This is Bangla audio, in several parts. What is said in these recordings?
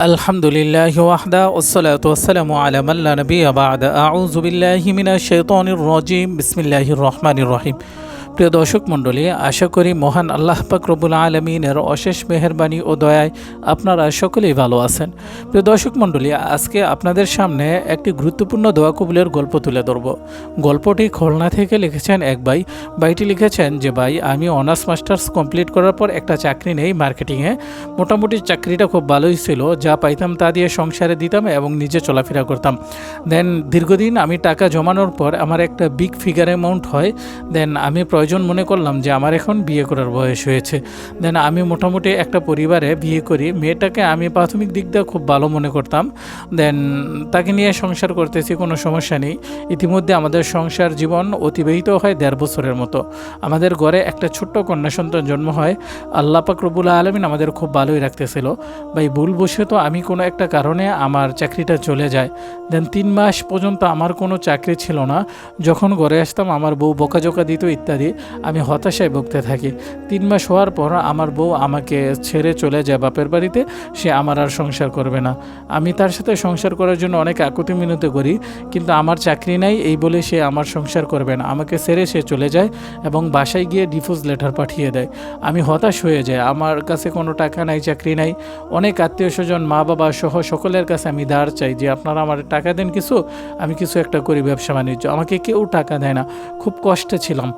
الحمد لله وحده والصلاة والسلام على من لا نبي بعد. أعوذ بالله من الشيطان الرجيم. بسم الله الرحمن الرحيم. প্রিয় দর্শক মণ্ডলী, আশা করি মহান আল্লাহ পাক রব্বুল আলমিনের অশেষ মেহরবানি ও দয়ায় আপনারা সকলেই ভালো আছেন। প্রিয় দর্শক মণ্ডলী, আজকে আপনাদের সামনে একটি গুরুত্বপূর্ণ দোয়া কবুলের গল্প তুলে ধরব। গল্পটি খুলনা থেকে লিখেছেন এক ভাই। ভাইটি লিখেছেন যে, ভাই, আমি অনার্স মাস্টার্স কমপ্লিট করার পর একটা চাকরি নেই মার্কেটিংয়ে। মোটামুটি চাকরিটা খুব ভালোই ছিল। যা পাইতাম তা দিয়ে সংসারে দিতাম এবং নিজে চলাফেরা করতাম। দেন দীর্ঘদিন আমি টাকা জমানোর পর আমার একটা বিগ ফিগার অ্যামাউন্ট হয়। দেন আমি প্রয়োজন মনে করলাম যে আমার এখন বিয়ে করার বয়স হয়েছে। দেন আমি মোটামুটি একটা পরিবারে বিয়ে করি। মেয়েটাকে আমি প্রাথমিক দিক দিয়ে খুব ভালো মনে করতাম। দেন তাকে নিয়ে সংসার করতেছি, কোনো সমস্যা নেই। ইতিমধ্যে আমাদের সংসার জীবন অতিবাহিত হয় দেড় বছরের মতো। আমাদের ঘরে একটা ছোট্ট কন্যা সন্তান জন্ম হয়। আল্লাহ পাক রবুল আলমিন আমাদের খুব ভালোই রাখতেছিল। ভাই, ভুল বসে তো আমি কোনো একটা কারণে আমার চাকরিটা চলে যায়। দেন তিন মাস পর্যন্ত আমার কোনো চাকরি ছিল না। যখন ঘরে আসতাম, আমার বউ বকাঝোকা দিত, ইত্যাদি। আমি হতাশায় ভুগতে থাকি। তিন মাস হওয়ার পর আমার বউ আমাকে ছেড়ে চলে যায় বাপের বাড়িতে, সে আমার আর সংসার করবে না। আমি তার সাথে সংসার করার জন্য অনেক আকুতি মিনতি করি, কিন্তু আমার চাকরি নাই, এই বলে সে আমার সংসার করবে না। আমাকে ছেড়ে সে চলে যায় এবং বাসায় গিয়ে ডিফোর্স লেটার পাঠিয়ে দেয়। আমি হতাশ হয়ে যাই। আমার কাছে কোনো টাকা নাই, চাকরি নাই। অনেক আত্মীয় স্বজন মা বাবা সহ সকলের কাছে আমি ধার চাই যে, আপনারা আমার টাকা দেন কিছু, আমি কিছু একটা করি ব্যবসা বাণিজ্য আমাকে কেউ টাকা দেয় না। খুব কষ্টে ছিলাম।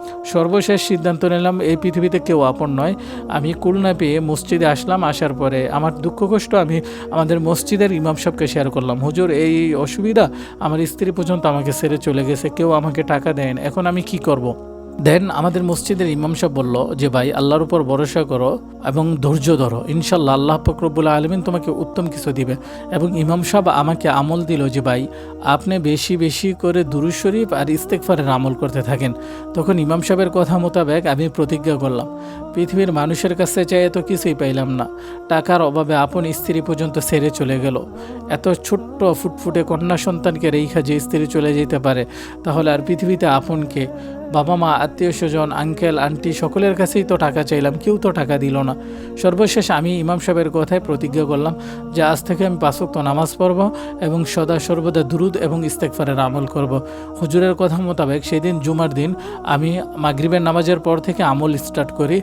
সর্বশেষ সিদ্ধান্ত নিলাম, এই পৃথিবীতে কেউ আপন নয় আমি কুলনা পেয়ে মসজিদে আসলাম, আসার পরে আমার দুঃখ কষ্ট, আমি আমাদের মসজিদের ইমাম সাহেবকে শেয়ার করলাম, হুজুর, এই অসুবিধা আমার স্ত্রী পর্যন্ত আমাকে ছেড়ে চলে গেছে, কেউ আমাকে টাকা দেন, এখন আমি কি করব। দেন আমাদের মসজিদের ইমাম সাহেব বলল যে, ভাই, আল্লাহর উপর ভরসা করো এবং ধৈর্য ধরো। ইনশাল্লাহ আল্লাহ ফকরবুল আলমিন তোমাকে উত্তম কিছু দিবে। এবং ইমাম সাহেব আমাকে আমল দিল যে, ভাই, আপনি বেশি বেশি করে দুরু শরীফ আর ইস্তেকফারের আমল করতে থাকেন। তখন ইমাম সাহেবের কথা মোতাবেক আমি প্রতিজ্ঞা করলাম। পৃথিবীর মানুষের কাছে চাই এত কিছুই পাইলাম না। টাকার অভাবে আপন স্ত্রী পর্যন্ত সেরে চলে গেল। এত ছোট্ট ফুটফুটে কন্যা সন্তানকে রেখা যে স্ত্রী চলে যেতে পারে, তাহলে আর পৃথিবীতে আপনকে বাবা মা আত্মীয় স্বজন আঙ্কেল আন্টি সকলের কাছেই তো টাকা চাইলাম, কেউ তো টাকা দিল না। সর্বশেষ আমি ইমাম সাহেবের কথায় প্রতিজ্ঞা করলাম যে আজ থেকে আমি পাঁচক্ত নামাজ পড়ব এবং সদা সর্বদা দুরুদ এবং ইস্তেকফারের আমল করব। হুজুরের কথা মোতাবেক সেই দিন জুমার দিন আমি মাগরিবের নামাজের পর থেকে আমল স্টার্ট করি।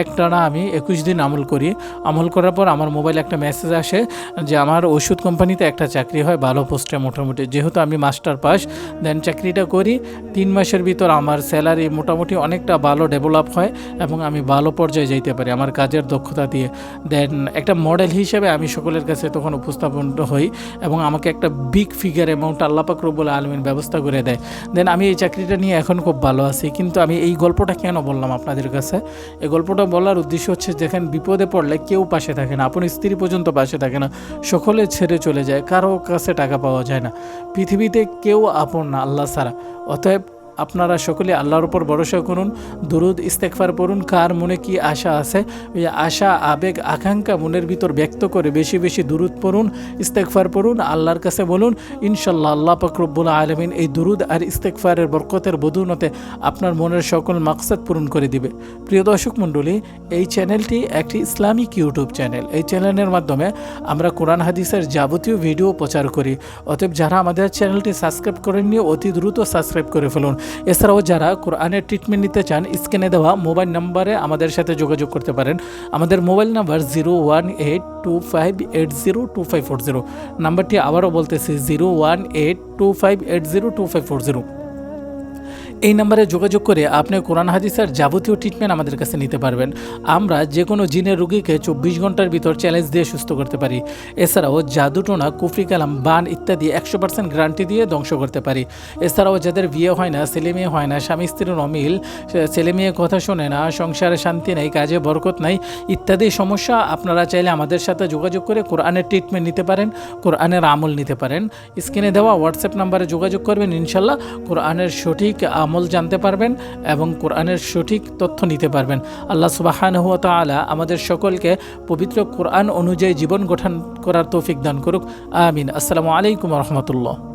এক টানা আমি একুশ দিন আমল করি। আমল করার পর আমার মোবাইলে একটা মেসেজ আসে যে আমার ওষুধ কোম্পানিতে একটা চাকরি হয়, ভালো পোস্টে মোটামুটি। যেহেতু আমি মাস্টার পাস দেন চাকরিটা করি। তিন মাসের ভিতর আমার স্যালারি মোটামুটি অনেকটা ভালো ডেভেলপ হয় এবং আমি ভালো পর্যায়ে যাইতে পারি আমার কাজের দক্ষতা দিয়ে। দেন একটা মডেল হিসেবে আমি সকলের কাছে তখন উপস্থাপন হই এবং আমাকে একটা বিগ ফিগার অ্যামাউন্ট আল্লাপাক রব্বুল আলমিন ব্যবস্থা করে দেয়। দেন আমি এই চাকরিটা নিয়ে এখন খুব ভালো আছি। কিন্তু আমি এই গল্পটা কেন বললাম আপনাদের কাছে? এই গল্পটা বলার উদ্দেশ্য হচ্ছে দেখেন, বিপদে পড়লে কেউ পাশে থাকে না, আপন স্ত্রী পর্যন্ত পাশে থাকে না, সকলে ছেড়ে চলে যায়, কারও কাছে টাকা পাওয়া যায় না। পৃথিবীতে কেউ আপন না, আল্লাহ ছাড়া। অতএব আপনারা সকলে আল্লাহর উপর ভরসা করুন, দুরুদ ইস্তেকফার পড়ুন। কার মনে কি আশা আছে? ওই আশা, আবেগ, আকাঙ্ক্ষা মনের ভিতর ব্যক্ত করে বেশি বেশি দুরুদ পড়ুন ইস্তেকফার পড়ুন, আল্লাহর কাছে বলুন, ইনশাল্লাহ আল্লাহ পাকরব্বুল আলমিন এই দুরুদ আর ইস্তেকফারের বরকতের বধুনতে আপনার মনের সকল মাকসাদ পূরণ করে দিবে। প্রিয় দর্শক মণ্ডলী, এই চ্যানেলটি একটি ইসলামিক ইউটিউব চ্যানেল। এই চ্যানেলের মাধ্যমে আমরা কোরআন হাদিসের যাবতীয় ভিডিও প্রচার করি। অতএব যারা আমাদের চ্যানেলটি সাবস্ক্রাইব করেননি, অতি দ্রুত সাবস্ক্রাইব করে ফেলুন। এছাড়াও যারা কোরআনের ট্রিটমেন্ট নিতে চান স্ক্রিনে দেওয়া মোবাইল নাম্বারে আমাদের সাথে যোগাযোগ করতে পারেন। আমাদের mobile number zero one eight two five eight zero two five four zero নাম্বারটি আবারও বলতেছি zero one eight two five eight zero two five four zero এই নাম্বারে যোগাযোগ করে আপনি কোরআন হাদিসের যাবতীয় ট্রিটমেন্ট আমাদের কাছে নিতে পারবেন। আমরা যে কোনো জিনের রুগীকে চব্বিশ ঘণ্টার ভিতর চ্যালেঞ্জ দিয়ে সুস্থ করতে পারি। এছাড়াও জাদুটোনা, কুফরি কালাম, বান ইত্যাদি একশো পার্সেন্ট গ্যারান্টি দিয়ে ধ্বংস করতে পারি। এছাড়াও যাদের বিয়ে হয় না, ছেলে মেয়ে হয় না, স্বামী স্ত্রীর অমিল, ছেলে মেয়ে কথা শোনে না, সংসারে শান্তি নেই, কাজে বরকত নাই ইত্যাদি সমস্যা আপনারা চাইলে আমাদের সাথে যোগাযোগ করে কোরআনের ট্রিটমেন্ট নিতে পারেন, কোরআনের আমল নিতে পারেন। স্ক্রিনে দেওয়া হোয়াটসঅ্যাপ নাম্বারে যোগাযোগ করবেন ইনশাল্লাহ। কোরআনের সঠিক আমল জানতে পারবেন এবং কোরআনের সঠিক তথ্য নিতে পারবেন। আল্লাহ সুবাহান হুয়া তালা আমাদের সকলকে পবিত্র কোরআন অনুযায়ী জীবন গঠন করার তৌফিক দান করুক। আমিন। আসসালামু আলাইকুম রহমতুল্লাহ।